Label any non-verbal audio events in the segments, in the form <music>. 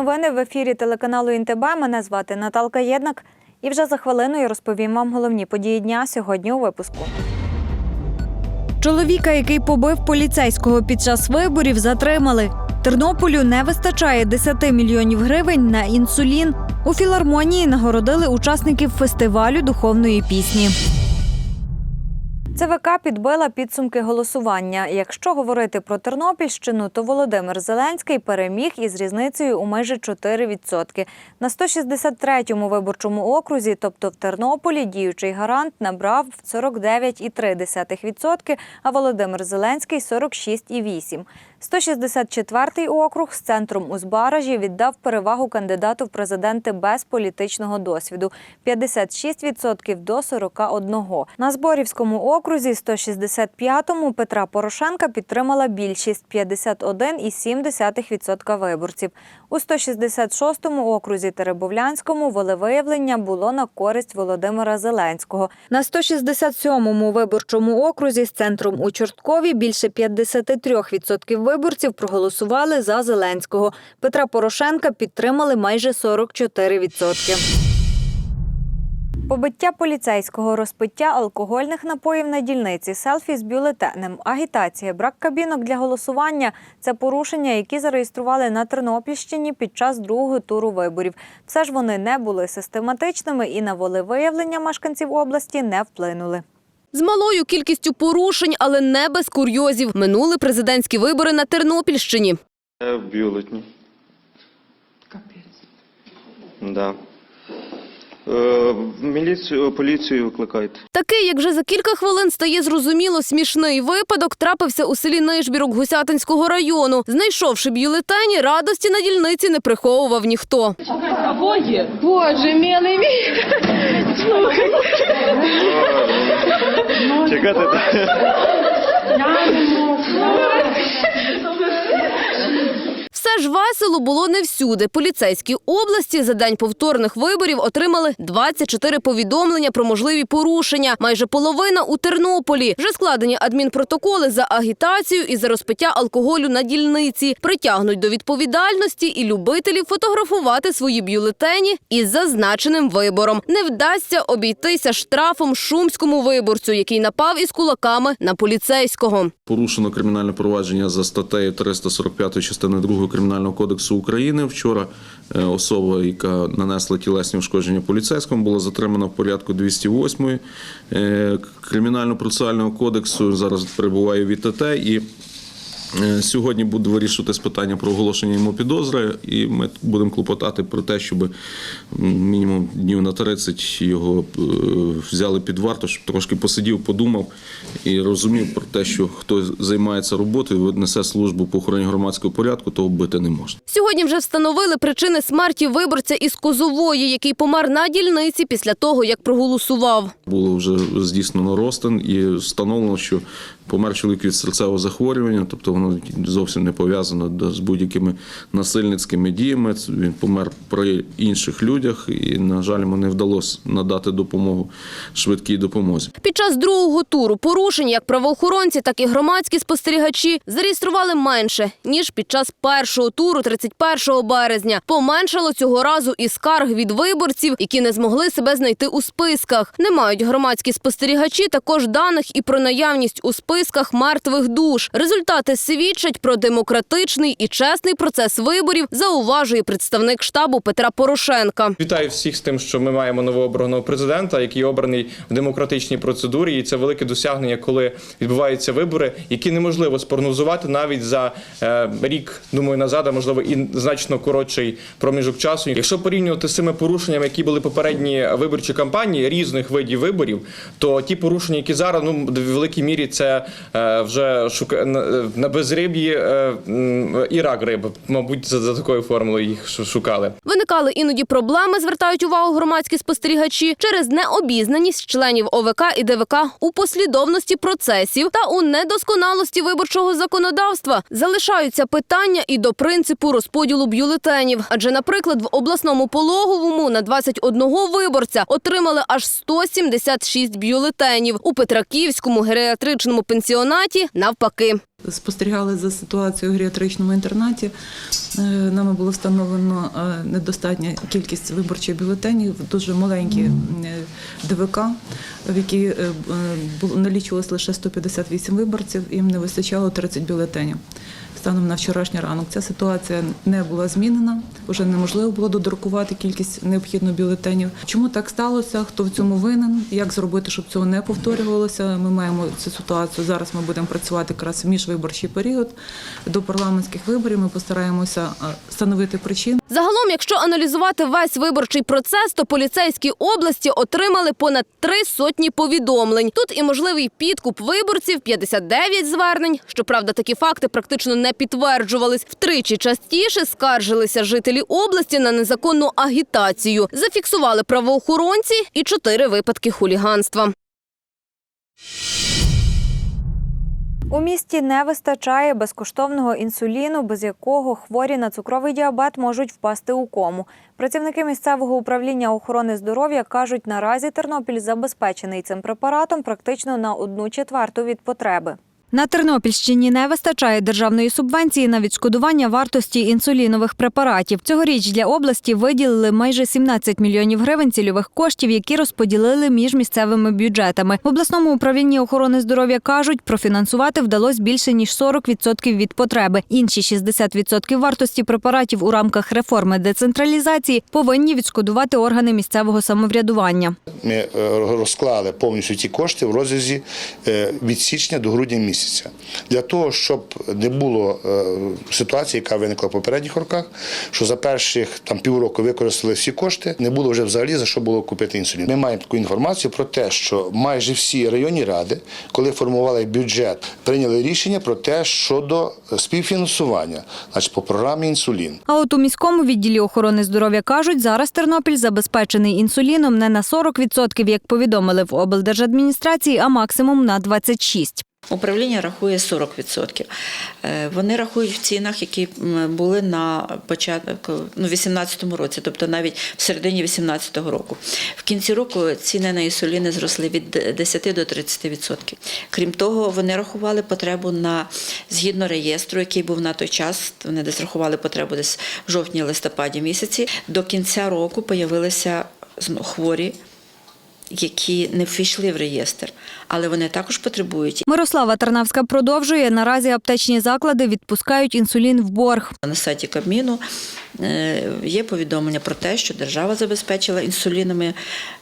новини в ефірі телеканалу ІНТБ. Мене звати Наталка Єднак. І вже за хвилину я розповім вам головні події дня сьогодні у випуску. Чоловіка, який побив поліцейського під час виборів, затримали. Тернополю не вистачає 10 мільйонів гривень на інсулін. У філармонії нагородили учасників фестивалю духовної пісні. ЦВК підбила підсумки голосування. Якщо говорити про Тернопільщину, то Володимир Зеленський переміг із різницею у майже 4%. На 163-му виборчому окрузі, тобто в Тернополі, діючий гарант набрав 49,3%, а Володимир Зеленський 46,8%. 164-й округ з центром Узбаражі віддав перевагу кандидату в президенти без політичного досвіду 56% до 41%. На Зборівському окрузі 165-му Петра Порошенка підтримала більшість 51,7% виборців. У 166-му окрузі Теребовлянському волевиявлення було на користь Володимира Зеленського. На 167-му виборчому окрузі з центром у Чорткові більше 53% виборців проголосували за Зеленського. Петра Порошенка підтримали майже 44%. Побиття поліцейського, розпиття алкогольних напоїв на дільниці, селфі з бюлетенем, агітація, брак кабінок для голосування це порушення, які зареєстрували на Тернопільщині під час другого туру виборів. Все ж вони не були систематичними і на волевиявлення мешканців області не вплинули. З малою кількістю порушень, але не без курйозів. Минули президентські вибори на Тернопільщині. Е, В бюлетні. Капець. Да. Е, міліцію, поліцію викликайте. Такий, як вже за кілька хвилин стає зрозуміло, смішний випадок трапився у селі Нижбірок Гусятинського району. Знайшовши бюлетені, радості на дільниці не приховував ніхто. Обоє. Боже, милий мій. Чекайте. Я не можу. Все ж весело було не всюди. Поліцейські області за день повторних виборів отримали 24 повідомлення про можливі порушення. Майже половина у Тернополі. Вже складені адмінпротоколи за агітацію і за розпиття алкоголю на дільниці. Притягнуть до відповідальності і любителів фотографувати свої бюлетені із зазначеним вибором. Не вдасться обійтися штрафом шумському виборцю, який напав із кулаками на поліцейського. Порушено кримінальне провадження за статтею 345 частини 2 Кримінального кодексу України. Вчора е, особа, яка нанесла тілесні ушкодження поліцейському, була затримана в порядку 208 е, Кримінально-процесуального кодексу. Зараз перебуває в ІТТ і Сьогодні буде вирішуватись питання про оголошення йому підозри, і ми будемо клопотати про те, щоб мінімум днів на 30 його е, взяли під варту, щоб трошки посидів, подумав і розумів про те, що хто займається роботою, несе службу по охороні громадського порядку, того бити не можна. Сьогодні вже встановили причини смерті виборця із Козової, який помер на дільниці після того, як проголосував. Було вже здійснено розтин і встановлено, що помер чоловік від серцевого захворювання, тобто воно зовсім не пов'язано з будь-якими насильницькими діями. Він помер при інших людях, і, на жаль, йому не вдалося надати допомогу швидкій допомозі. Під час другого туру порушень як правоохоронці, так і громадські спостерігачі зареєстрували менше ніж під час першого туру, 31 березня. Поменшало цього разу і скарг від виборців, які не змогли себе знайти у списках. Не мають громадські спостерігачі також даних і про наявність у списках мертвих душ. Результати свідчать про демократичний і чесний процес виборів. Зауважує представник штабу Петра Порошенка. Вітаю всіх з тим, що ми маємо новообраного президента, який обраний в демократичній процедурі. І це велике досягнення, коли відбуваються вибори, які неможливо спрогнозувати навіть за е, рік, думаю, назад, а можливо і значно коротший проміжок часу. Якщо порівнювати з цими порушеннями, які були попередні виборчі кампанії різних видів виборів, то ті порушення, які зараз ну в великій мірі це вже шука на, на безриб'ї е, і рак риб, мабуть, за такою формулою їх шукали. Виникали іноді проблеми, звертають увагу громадські спостерігачі через необізнаність членів ОВК і ДВК у послідовності процесів та у недосконалості виборчого законодавства. Залишаються питання і до принципу розподілу бюлетенів. Адже, наприклад, в обласному пологовому на 21 виборця отримали аж 176 бюлетенів. У Петраківському геріатричному пансіонаті навпаки. Спостерігали за ситуацією в геріатричному інтернаті. Е, Нами було встановлено е, недостатня кількість виборчих бюлетенів, дуже маленькі е, ДВК, в які е, е, налічувалось лише 158 виборців, їм не вистачало 30 бюлетенів. Станом на вчорашній ранок ця ситуація не була змінена. Вже неможливо було додрукувати кількість необхідних бюлетенів. Чому так сталося? Хто в цьому винен? Як зробити, щоб цього не повторювалося? Ми маємо цю ситуацію. Зараз ми будемо працювати якраз в міжвиборчий період до парламентських виборів. Ми постараємося е, встановити причини. Загалом, якщо аналізувати весь виборчий процес, то поліцейські області отримали понад три сотні повідомлень. Тут і можливий підкуп виборців, 59 звернень. Щоправда, такі факти практично не підтверджувались. Втричі частіше скаржилися жителі області на незаконну агітацію. Зафіксували правоохоронці і чотири випадки хуліганства. У місті не вистачає безкоштовного інсуліну, без якого хворі на цукровий діабет можуть впасти у кому. Працівники місцевого управління охорони здоров'я кажуть, наразі Тернопіль забезпечений цим препаратом практично на одну четверту від потреби. На Тернопільщині не вистачає державної субвенції на відшкодування вартості інсулінових препаратів. Цьогоріч для області виділили майже 17 мільйонів гривень цільових коштів, які розподілили між місцевими бюджетами. В обласному управлінні охорони здоров'я кажуть, профінансувати вдалося більше ніж 40% від потреби. Інші 60% вартості препаратів у рамках реформи децентралізації повинні відшкодувати органи місцевого самоврядування. Ми е, розклали повністю ті кошти в розрізі е, від січня до грудня місяця. Для того, щоб не було е, ситуації, яка виникла в попередніх роках, що за перших там півроку використали всі кошти, не було вже взагалі за що було купити інсулін. Ми маємо таку інформацію про те, що майже всі районні ради, коли формували бюджет, прийняли рішення про те щодо співфінансування, значить по програмі інсулін. А от у міському відділі охорони здоров'я кажуть, зараз Тернопіль забезпечений інсуліном не на 40%, як повідомили в облдержадміністрації, а максимум на 26%. Управління рахує 40%. Е, Вони рахують в цінах, які були на початку ну, 18-му році, тобто навіть в середині 18-го року. В кінці року ціни на інсуліни зросли від 10 до 30%. Крім того, вони рахували потребу на згідно реєстру, який був на той час. Вони десь рахували потребу десь в жовтні-листопаді місяці. До кінця року появилися хворі. Які не ввійшли в реєстр, але вони також потребують Мирослава Тарнавська продовжує. Наразі аптечні заклади відпускають інсулін в борг. На сайті Кабміну е, є повідомлення про те, що держава забезпечила інсулінами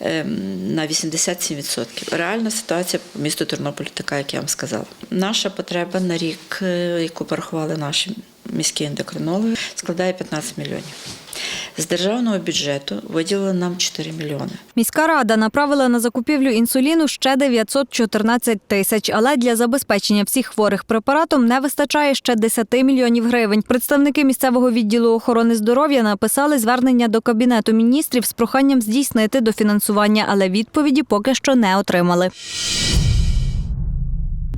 е, на 87%. Реальна ситуація по місту Тернополі така, як я вам сказала. Наша потреба на рік, е, яку порахували наші міські ендокринологи, складає 15 мільйонів. З державного бюджету виділили нам 4 мільйони. Міська рада направила на закупівлю інсуліну ще 914 тисяч, але для забезпечення всіх хворих препаратом не вистачає ще 10 мільйонів гривень. Представники місцевого відділу охорони здоров'я написали звернення до кабінету міністрів з проханням здійснити дофінансування, але відповіді поки що не отримали.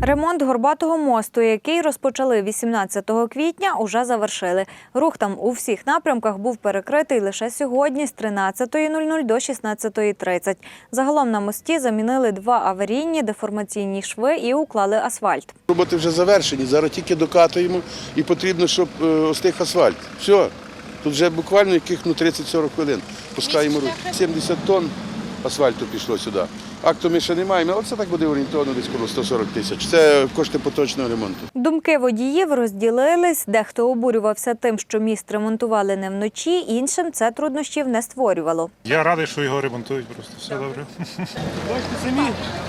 Ремонт горбатого мосту, який розпочали 18 квітня, уже завершили. Рух там у всіх напрямках був перекритий лише сьогодні з 13.00 до 16.30. Загалом на мості замінили два аварійні деформаційні шви і уклали асфальт. Роботи вже завершені, зараз тільки докатуємо і потрібно, щоб е, остиг асфальт. Все, тут вже буквально яких ну, 30-40 хвилин. Пускаємо рух. 70 тонн асфальту пішло сюди. Акту ми ще не маємо, але це так буде орієнтовно десь коло 140 тисяч. Це кошти поточного ремонту. Думки водіїв розділились. Дехто обурювався тим, що міст ремонтували не вночі, іншим це труднощів не створювало. Я радий, що його ремонтують просто. Все добре. Бачите, самі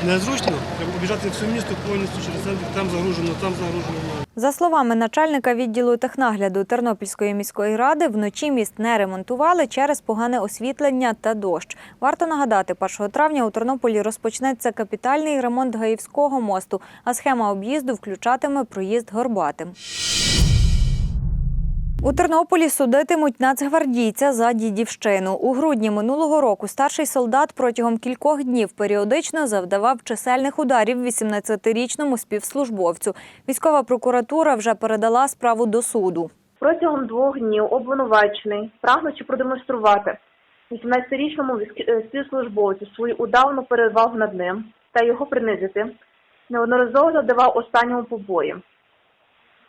незручно. Треба обіжати все місто повністю через центр, там загружено, там загружено. За словами начальника відділу технагляду Тернопільської міської ради, вночі міст не ремонтували через погане освітлення та дощ. Варто нагадати, 1 травня у Тернополі розпочнеться капітальний ремонт Гаївського мосту, а схема об'їзду включатиме проїзд горбатим. У Тернополі судитимуть нацгвардійця за дідівщину. У грудні минулого року старший солдат протягом кількох днів періодично завдавав чисельних ударів 18-річному співслужбовцю. Військова прокуратура вже передала справу до суду. Протягом двох днів обвинувачений, прагнучи продемонструвати 18-річному е, співслужбовцю свою удавну перевагу над ним та його принизити, неодноразово завдавав останньому побої.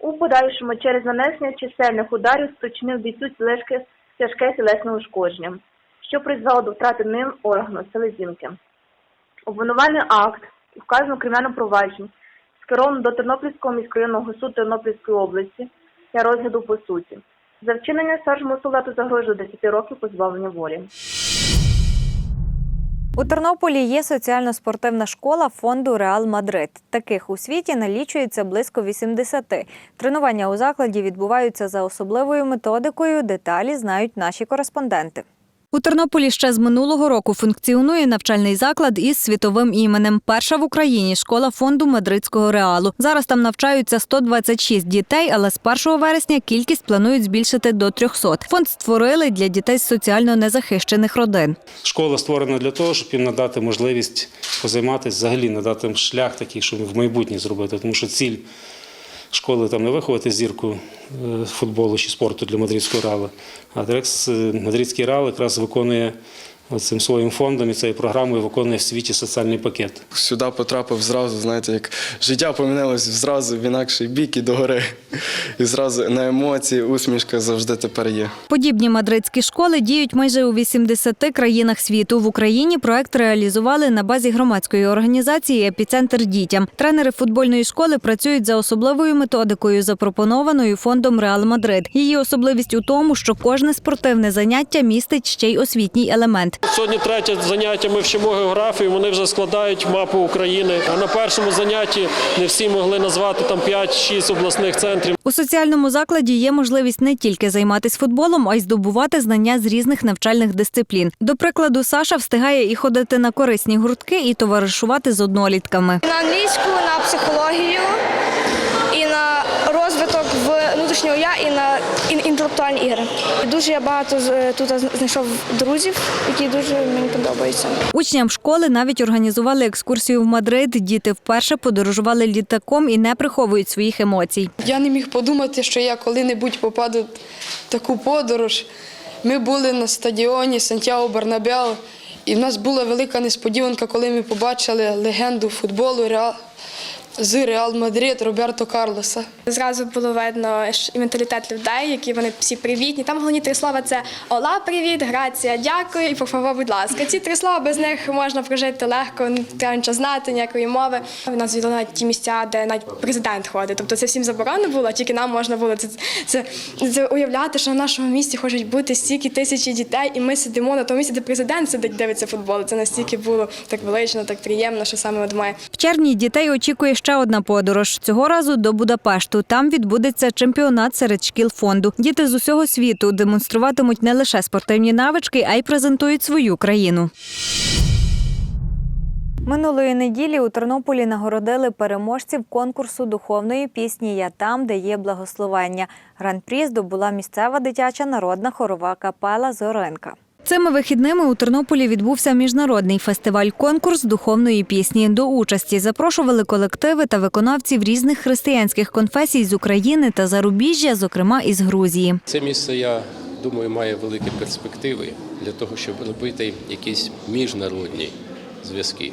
У подальшому через нанесення чисельних ударів спричинив бійцю тяжке, тяжке тілесне ушкодження, що призвело до втрати ним органу селезінки. Обвинувальний акт вказано кримінальному провадженні скеровано до Тернопільського міськрайонного суду Тернопільської області для розгляду по суті. За вчинення старшому солдату загрожує до 10 років позбавлення волі. У Тернополі є соціально-спортивна школа фонду Реал Мадрид. Таких у світі налічується близько 80. Тренування у закладі відбуваються за особливою методикою. Деталі знають наші кореспонденти. У Тернополі ще з минулого року функціонує навчальний заклад із світовим іменем. Перша в Україні школа фонду Мадридського реалу. Зараз там навчаються 126 дітей, але з 1 вересня кількість планують збільшити до 300. Фонд створили для дітей з соціально незахищених родин. Школа створена для того, щоб їм надати можливість позайматися, взагалі надати їм шлях такий, щоб в майбутнє зробити. Тому що ціль школи там не виховати зірку е, футболу чи спорту для мадридського реалу, а е, мадридський реал якраз виконує цим своїм фондом і цією програмою виконує в світі соціальний пакет. Сюди потрапив зразу, знаєте, як життя помінялось зразу в інакший бік і догори. І зразу на емоції, усмішка завжди тепер є. Подібні мадридські школи діють майже у 80 країнах світу. В Україні проект реалізували на базі громадської організації Епіцентр дітям. Тренери футбольної школи працюють за особливою методикою, запропонованою фондом Реал Мадрид. Її особливість у тому, що кожне спортивне заняття містить ще й освітній елемент. Сьогодні третє заняття ми вчимо географію, вони вже складають мапу України. А на першому занятті не всі могли назвати там 5-6 обласних центрів. У соціальному закладі є можливість не тільки займатися футболом, а й здобувати знання з різних навчальних дисциплін. До прикладу, Саша встигає і ходити на корисні гуртки, і товаришувати з однолітками. На англійську, на психологію і на розвиток внутрішнього я і на інтелектуальні ігри. Дуже я багато тут знайшов друзів, які дуже мені подобаються. Учням школи навіть організували екскурсію в Мадрид. Діти вперше подорожували літаком і не приховують своїх емоцій. Я не міг подумати, що я коли-небудь попаду в таку подорож. Ми були на стадіоні Сантьяго Бернабеу, і в нас була велика несподіванка, коли ми побачили легенду футболу Реал з Реал Мадрид Роберто Карлоса. Зразу було видно і менталітет людей, які вони всі привітні. Там головні три слова це Ола, привіт, грація, дякую і пофаво, будь ласка. Ці три слова без них можна прожити легко, не треба нічого знати, ніякої мови. У нас відомо навіть ті місця, де навіть президент ходить. Тобто це всім заборонено було, тільки нам можна було це, це, це уявляти, що в нашому місті хочуть бути стільки тисячі дітей, і ми сидимо на тому місці, де президент сидить, дивиться футбол. Це настільки було так велично, так приємно, що саме от має. В червні дітей очікує ще одна подорож. Цього разу до Будапешту. Там відбудеться чемпіонат серед шкіл фонду. Діти з усього світу демонструватимуть не лише спортивні навички, а й презентують свою країну. Минулої неділі у Тернополі нагородили переможців конкурсу духовної пісні Я там, де є благословення. Гран-прі здобула місцева дитяча народна хорова капела Зоренка. Цими вихідними у Тернополі відбувся міжнародний фестиваль-конкурс духовної пісні. До участі запрошували колективи та виконавців різних християнських конфесій з України та зарубіжжя, зокрема із Грузії. Це місце, я думаю, має великі перспективи для того, щоб робити якісь міжнародні зв'язки.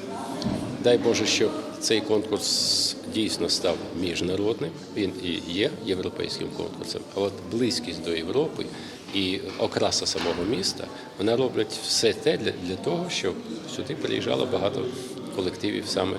Дай Боже, щоб цей конкурс дійсно став міжнародним. Він і є європейським конкурсом, а от близькість до Європи і окраса самого міста вона роблять все те для, для того, щоб сюди приїжджало багато колективів саме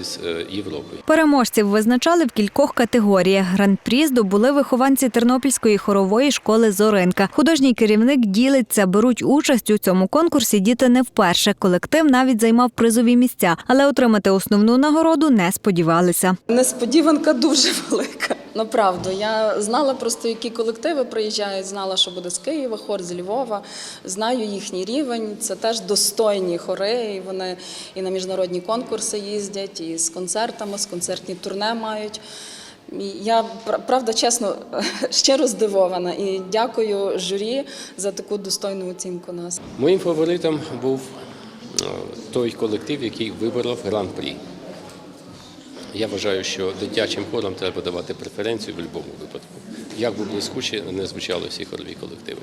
із е, Європи. Переможців визначали в кількох категоріях. Гран-прі здобули вихованці Тернопільської хорової школи Зоринка. Художній керівник ділиться, беруть участь у цьому конкурсі діти не вперше. Колектив навіть займав призові місця, але отримати основну нагороду не сподівалися. Несподіванка дуже <laughs> велика. Направду, я знала просто, які колективи приїжджають, знала, що буде з Києва, хор з Львова. Знаю їхній рівень. Це теж достойні хори. І вони і на міжнародні конкурси їздять, і з концертами, з концертні турне мають. Я правда чесно <laughs> щиро здивована і дякую журі за таку достойну оцінку нас. Моїм фаворитом був е, той колектив, який виборов гран-прі. Я вважаю, що дитячим хорам треба давати преференцію в будь-якому випадку. як би блискуче не звучали всі хорові колективи.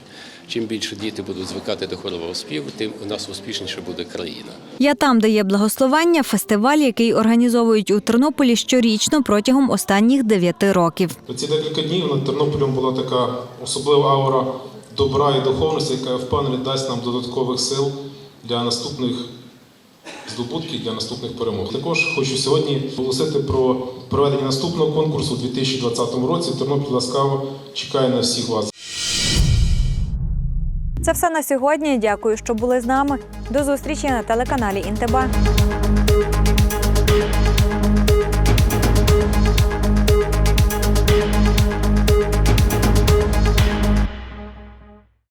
Чим більше діти будуть звикати до хорового співу, тим у нас успішніше буде країна. Я там, де є благословення, фестиваль, який організовують у Тернополі щорічно протягом останніх дев'яти років. Ці декілька днів над Тернополем була така особлива аура добра і духовності, яка я впевнений дасть нам додаткових сил для наступних здобутків, для наступних перемог. Також хочу сьогодні оголосити про проведення наступного конкурсу у 2020 році. Тернопіль ласкаво чекає на всіх вас. Це все на сьогодні. Дякую, що були з нами. До зустрічі на телеканалі Інтеба.